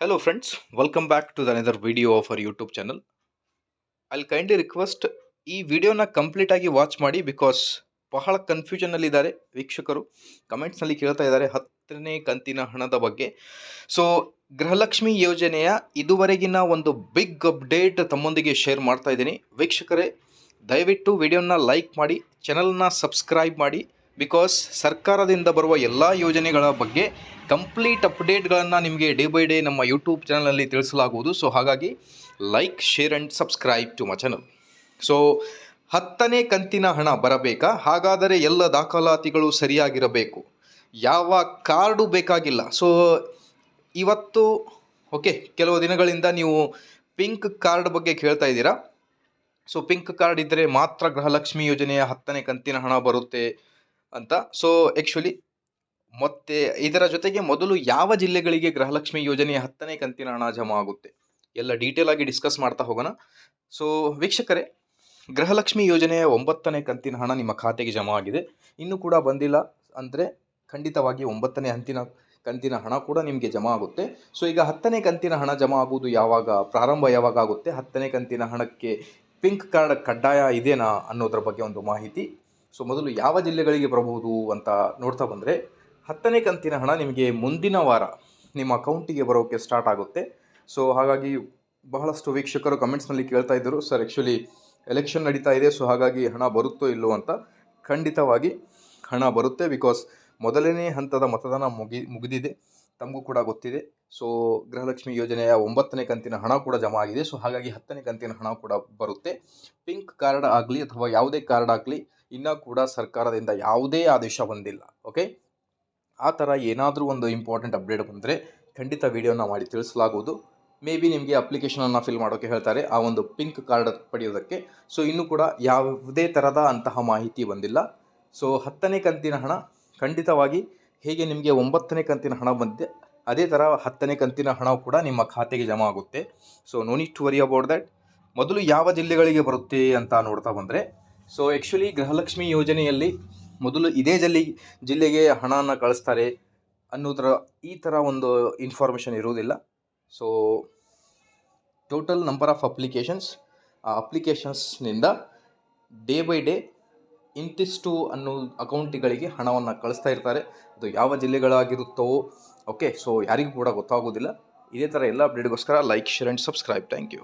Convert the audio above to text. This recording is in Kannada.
Hello friends, welcome back to the another video of our YouTube channel. I'll kindly request ಈ ವಿಡಿಯೋನ ಕಂಪ್ಲೀಟ್ ಆಗಿ ವಾಚ್ ಮಾಡಿ ಬಿಕಾಸ್ ಬಹಳ ಕನ್ಫ್ಯೂಷನಲ್ಲಿದ್ದಾರೆ ವೀಕ್ಷಕರು. ಕಮೆಂಟ್ಸ್ನಲ್ಲಿ ಕೇಳ್ತಾ ಇದ್ದಾರೆ ಹತ್ತನೇ ಕಂತಿನ ಹಣದ ಬಗ್ಗೆ. ಸೊ ಗೃಹಲಕ್ಷ್ಮಿ ಯೋಜನೆಯ ಇದುವರೆಗಿನ ಒಂದು ಬಿಗ್ ಅಪ್ಡೇಟ್ ತಮ್ಮೊಂದಿಗೆ ಶೇರ್ ಮಾಡ್ತಾ ಇದ್ದೀನಿ. ವೀಕ್ಷಕರೇ ದಯವಿಟ್ಟು ವಿಡಿಯೋನ ಲೈಕ್ ಮಾಡಿ ಚಾನಲ್ನ ಸಬ್ಸ್ಕ್ರೈಬ್ ಮಾಡಿ. ಬಿಕಾಸ್ ಸರ್ಕಾರದಿಂದ ಬರುವ ಎಲ್ಲ ಯೋಜನೆಗಳ ಬಗ್ಗೆ ಕಂಪ್ಲೀಟ್ ಅಪ್ಡೇಟ್ಗಳನ್ನು ನಿಮಗೆ ಡೇ ಬೈ ಡೇ ನಮ್ಮ ಯೂಟ್ಯೂಬ್ ಚಾನಲಲ್ಲಿ ತಿಳಿಸಲಾಗುವುದು. ಸೊ ಹಾಗಾಗಿ like share and subscribe to my channel so ಹತ್ತನೇ ಕಂತಿನ ಹಣ ಬರಬೇಕಾ? ಹಾಗಾದರೆ ಎಲ್ಲ ದಾಖಲಾತಿಗಳು ಸರಿಯಾಗಿರಬೇಕು. ಯಾವ ಕಾರ್ಡು ಬೇಕಾಗಿಲ್ಲ. ಸೊ ಇವತ್ತು ಓಕೆ ಕೆಲವು ದಿನಗಳಿಂದ ನೀವು ಪಿಂಕ್ ಕಾರ್ಡ್ ಬಗ್ಗೆ ಕೇಳ್ತಾ ಇದ್ದೀರಾ? ಸೊ ಪಿಂಕ್ ಕಾರ್ಡ್ ಇದ್ದರೆ ಮಾತ್ರ ಗೃಹಲಕ್ಷ್ಮಿ ಯೋಜನೆಯ ಹತ್ತನೇ ಕಂತಿನ ಹಣ ಬರುತ್ತೆ. ಅಂತ. ಸೊ ಆ್ಯಕ್ಚುಲಿ ಮತ್ತೆ ಇದರ ಜೊತೆಗೆ ಮೊದಲು ಯಾವ ಜಿಲ್ಲೆಗಳಿಗೆ ಗೃಹಲಕ್ಷ್ಮಿ ಯೋಜನೆಯ ಹತ್ತನೇ ಕಂತಿನ ಹಣ ಜಮಾ ಆಗುತ್ತೆ ಎಲ್ಲ ಡೀಟೇಲ್ ಆಗಿ ಡಿಸ್ಕಸ್ ಮಾಡ್ತಾ ಹೋಗೋಣ. ಸೊ ವೀಕ್ಷಕರೇ, ಗೃಹಲಕ್ಷ್ಮಿ ಯೋಜನೆಯ ಒಂಬತ್ತನೇ ಕಂತಿನ ಹಣ ನಿಮ್ಮ ಖಾತೆಗೆ ಜಮಾ ಆಗಿದೆ. ಇನ್ನೂ ಕೂಡ ಬಂದಿಲ್ಲ ಅಂದರೆ ಖಂಡಿತವಾಗಿ ಒಂಬತ್ತನೇ ಹಂತಿನ ಕಂತಿನ ಹಣ ಕೂಡ ನಿಮಗೆ ಜಮಾ ಆಗುತ್ತೆ. ಸೊ ಈಗ ಹತ್ತನೇ ಕಂತಿನ ಹಣ ಜಮಾ ಆಗುವುದು ಯಾವಾಗ ಪ್ರಾರಂಭ ಯಾವಾಗ ಆಗುತ್ತೆ? ಹತ್ತನೇ ಕಂತಿನ ಹಣಕ್ಕೆ ಪಿಂಕ್ ಕಾರ್ಡ್ ಕಡ್ಡಾಯ ಇದೇನಾ ಅನ್ನೋದ್ರ ಬಗ್ಗೆ ಒಂದು ಮಾಹಿತಿ ಸೊ ಮೊದಲು ಯಾವ ಜಿಲ್ಲೆಗಳಿಗೆ ಬರಬಹುದು ಅಂತ ನೋಡ್ತಾ ಬಂದರೆ ಹತ್ತನೇ ಕಂತಿನ ಹಣ ನಿಮಗೆ ಮುಂದಿನ ವಾರ ನಿಮ್ಮ ಅಕೌಂಟಿಗೆ ಬರೋಕ್ಕೆ ಸ್ಟಾರ್ಟ್ ಆಗುತ್ತೆ. ಸೊ ಹಾಗಾಗಿ ಬಹಳಷ್ಟು ವೀಕ್ಷಕರು ಕಮೆಂಟ್ಸ್ನಲ್ಲಿ ಕೇಳ್ತಾ ಇದ್ದರು, ಸರ್ ಆ್ಯಕ್ಚುಲಿ ಎಲೆಕ್ಷನ್ ನಡೀತಾ ಇದೆ, ಸೊ ಹಾಗಾಗಿ ಹಣ ಬರುತ್ತೋ ಇಲ್ಲೋ ಅಂತ ಖಂಡಿತವಾಗಿ ಹಣ ಬರುತ್ತೆ ಬಿಕಾಸ್ ಮೊದಲನೇ ಹಂತದ ಮತದಾನ ಮುಗಿ, ಮುಗಿದಿದೆ. ತಮಗೂ ಕೂಡ ಗೊತ್ತಿದೆ. ಸೊ ಗೃಹಲಕ್ಷ್ಮಿ ಯೋಜನೆಯ ಒಂಬತ್ತನೇ ಕಂತಿನ ಹಣ ಕೂಡ ಜಮಾ ಆಗಿದೆ. ಸೊ ಹಾಗಾಗಿ ಹತ್ತನೇ ಕಂತಿನ ಹಣ ಕೂಡ ಬರುತ್ತೆ. ಪಿಂಕ್ ಕಾರ್ಡ್ ಆಗಲಿ ಅಥವಾ ಯಾವುದೇ ಕಾರ್ಡ್ ಆಗಲಿ ಇನ್ನೂ ಕೂಡ ಸರ್ಕಾರದಿಂದ ಯಾವುದೇ ಆದೇಶ ಬಂದಿಲ್ಲ ಓಕೆ ಆ ಥರ ಏನಾದರೂ ಒಂದು ಇಂಪಾರ್ಟೆಂಟ್ ಅಪ್ಡೇಟ್ ಬಂದರೆ ಖಂಡಿತ ವೀಡಿಯೋನ ಮಾಡಿ ತಿಳಿಸಲಾಗುವುದು. ಮೇ ಬಿ ನಿಮಗೆ ಅಪ್ಲಿಕೇಶನನ್ನು ಫಿಲ್ ಮಾಡೋಕ್ಕೆ ಹೇಳ್ತಾರೆ, ಆ ಒಂದು ಪಿಂಕ್ ಕಾರ್ಡ್ ಪಡೆಯೋದಕ್ಕೆ. ಸೊ ಇನ್ನೂ ಕೂಡ ಯಾವುದೇ ಥರದ ಅಂತಹ ಮಾಹಿತಿ ಬಂದಿಲ್ಲ. ಸೊ ಹತ್ತನೇ ಕಂತಿನ ಹಣ ಖಂಡಿತವಾಗಿ ಹೇಗೆ ನಿಮಗೆ ಒಂಬತ್ತನೇ ಕಂತಿನ ಹಣ ಬಂದಿದೆ, ಅದೇ ಥರ ಹತ್ತನೇ ಕಂತಿನ ಹಣ ಕೂಡ ನಿಮ್ಮ ಖಾತೆಗೆ ಜಮಾ ಆಗುತ್ತೆ. So no need worry about that ಮೊದಲು ಯಾವ ಜಿಲ್ಲೆಗಳಿಗೆ ಬರುತ್ತೆ ಅಂತ ನೋಡ್ತಾ ಬಂದರೆ ಸೊ ಆ್ಯಕ್ಚುಲಿ ಗೃಹಲಕ್ಷ್ಮಿ ಯೋಜನೆಯಲ್ಲಿ ಮೊದಲು ಇದೇ ಜಲ್ಲಿ, ಜಿಲ್ಲೆಗೆ ಹಣನ ಕಳಿಸ್ತಾರೆ ಅನ್ನೋದರ ಈ ಥರ ಒಂದು ಇನ್ಫಾರ್ಮೇಷನ್ ಇರುವುದಿಲ್ಲ. So total number of applications ಆ ಅಪ್ಲಿಕೇಶನ್ಸ್ನಿಂದ ಡೇ ಬೈ ಡೇ ಇಂತಿಷ್ಟು ಅನ್ನೋ ಅಕೌಂಟ್ಗಳಿಗೆ ಹಣವನ್ನು ಕಳಿಸ್ತಾ ಇರ್ತಾರೆ. ಅದು ಯಾವ ಜಿಲ್ಲೆಗಳಾಗಿರುತ್ತವೋ ಓಕೆ ಸೊ ಯಾರಿಗೂ ಕೂಡ ಗೊತ್ತಾಗೋದಿಲ್ಲ ಇದೇ ಥರ ಎಲ್ಲ ಅಪ್ಡೇಟ್ಗೋಸ್ಕರ like share and subscribe thank you